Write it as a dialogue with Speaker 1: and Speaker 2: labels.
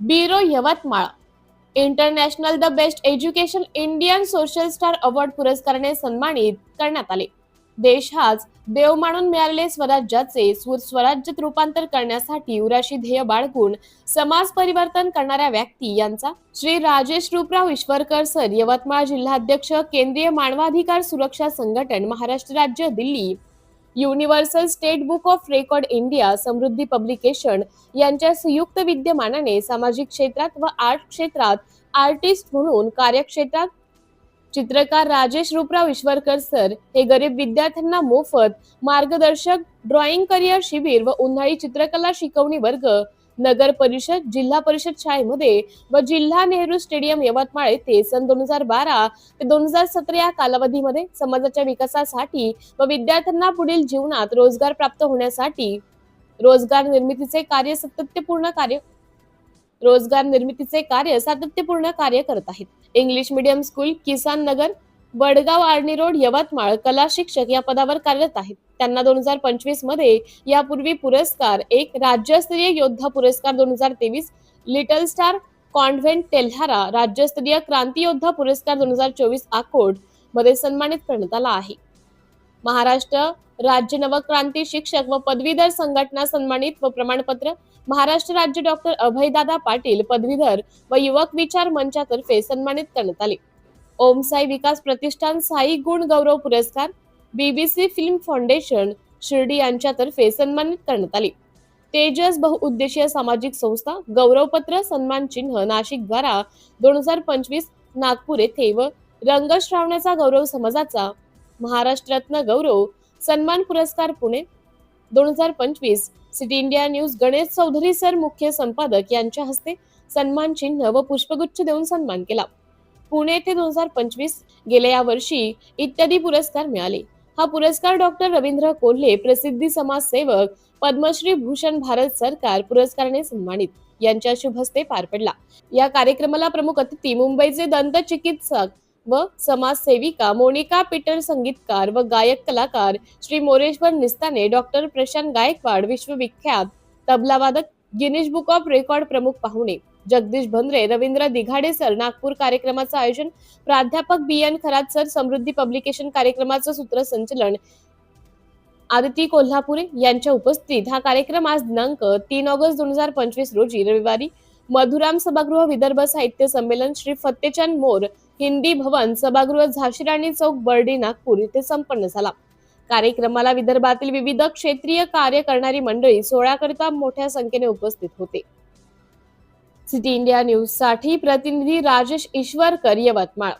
Speaker 1: Bureau Yavatmal. International the best education Indian social star award पुरस्काराने सन्मानित करण्यात आले. देश हाच देव मानून मिळालेले स्वराज्याचे स्व- स्वराज्यात रूपांतर करण्यासाठी उराशी ध्येय बाळगून समाज परिवर्तन करणाऱ्या व्यक्ती यांचा श्री राजेश रूपराव ईश्वरकर सर यवतमाळ जिल्हाध्यक्ष केंद्रीय मानवाधिकार सुरक्षा संघटन महाराष्ट्र राज्य Delhi. Universal state book of record India Samruddhi publication यांच्या संयुक्त विद्यमानाने सामाजिक क्षेत्रात व आर्ट क्षेत्रात आर्टिस्ट म्हणून कार्यक्षेत्रात चित्रकार राजेश रूपराव ईश्वरकर सर हे गरीब विद्यार्थ्यांना मोफत मार्गदर्शक ड्रॉइंग करिअर शिबिर व उन्हाळी चित्रकला शिकवणी वर्ग नगर परिषद जिल्हा परिषद शाळेमध्ये व जिल्हा नेहरू स्टेडियम यवतमाळ येथे सन दोन हजार बारा ते दोन हजार सतरा या कालावधीमध्ये समाजाच्या विकासासाठी व विद्यार्थ्यांना पुढील जीवनात रोजगार प्राप्त होण्यासाठी रोजगार निर्मितीचे कार्य सातत्यपूर्ण कार्य रोजगार निर्मितीचे कार्य सातत्यपूर्ण कार्य करत आहेत. English medium school Kisan Nagar Wadgaon Arni road Yavatmal कला शिक्षक या पदावर कार्यरत आहेत. त्यांना दोन हजार पंचवीसमध्ये यापूर्वी पुरस्कार एक राज्यस्तरीय योद्धा पुरस्कार दोन हजार तेवीस लिटल स्टार कॉन्व्हेंट तेल्हारा राज्यस्तरीय क्रांती योद्धा पुरस्कार दोन हजार चोवीस आकोटमध्ये सन्मानित करण्यात आला आहे. महाराष्ट्र राज्य नवक्रांती शिक्षक व पदवीधर संघटना सन्मानित व प्रमाणपत्र महाराष्ट्र राज्य डॉक्टर अभयदादा पाटील पदवीधर व युवक विचार मंचातर्फे सन्मानित करण्यात आले. ओम साई विकास प्रतिष्ठान साई गुण गौरव पुरस्कार बीबीसी फिल्म फाउंडेशन शिर्डी यांच्यातर्फे सन्मानित करण्यात आले. तेजस बहुउद्देशीय सामाजिक संस्था गौरवपत्र सन्मान चिन्ह नाशिक द्वारा दोन हजार पंचवीस नागपूर येथे व रंगश्रावणाचा गौरव समाजाचा महाराष्ट्ररत्न गौरव सन्मान पुरस्कार पुणे दोन हजार पंचवीस city India news Ganesh Chaudhari sir मुख्य संपादक यांच्या हस्ते सन्मान चिन्ह व पुष्पगुच्छ देऊन सन्मान केला. पुणे येथे दोन हजार पंचवीस गेल्या या वर्षी इत्यादी पुरस्कार मिळाले. हा पुरस्कार डॉक्टर रवींद्र कोल्हे प्रसिद्धी समाजसेवक पद्मश्री भूषण भारत सरकार पुरस्काराने सन्मानित यांच्या शुभ हस्ते पार पडला. या कार्यक्रमाला प्रमुख अतिथी मुंबईचे दंत चिकित्सक व समाजसेविका मोनिका पीटर संगीतकार व गायक कलाकार श्री मोरेश्वर निस्ताने डॉक्टर प्रशांत गायकवाड विश्वविख्यात तबलावादक गिनीज बुक ऑफ रेकॉर्ड प्रमुख पाहुणे जगदीश भंद्रे रवींद्र दिघाडे सर नागपूर कार्यक्रमाचं आयोजन प्राध्यापक B N Kharat sir Samruddhi publication कार्यक्रमाचं सूत्रसंचलन आदिती कोल्हापुरे यांच्या उपस्थितीत हा कार्यक्रम आज दिनांक तीन ऑगस्ट दोन हजार पंचवीस रोजी रविवारी मधुराम सभागृह विदर्भ साहित्य संमेलन श्री फत्तेचंद मोर हिंदी भवन सभागृह झाशीराणी चौक बर्डी नागपूर येथे संपन्न झाला. कार्यक्रमाला विदर्भातील विविध क्षेत्रीय कार्य करणारी मंडळी सोहळ्याकरिता मोठ्या संख्येने उपस्थित होते. सिटी इंडिया न्यूजसाठी प्रतिनिधी राजेश ईश्वरकर यवतमाळ.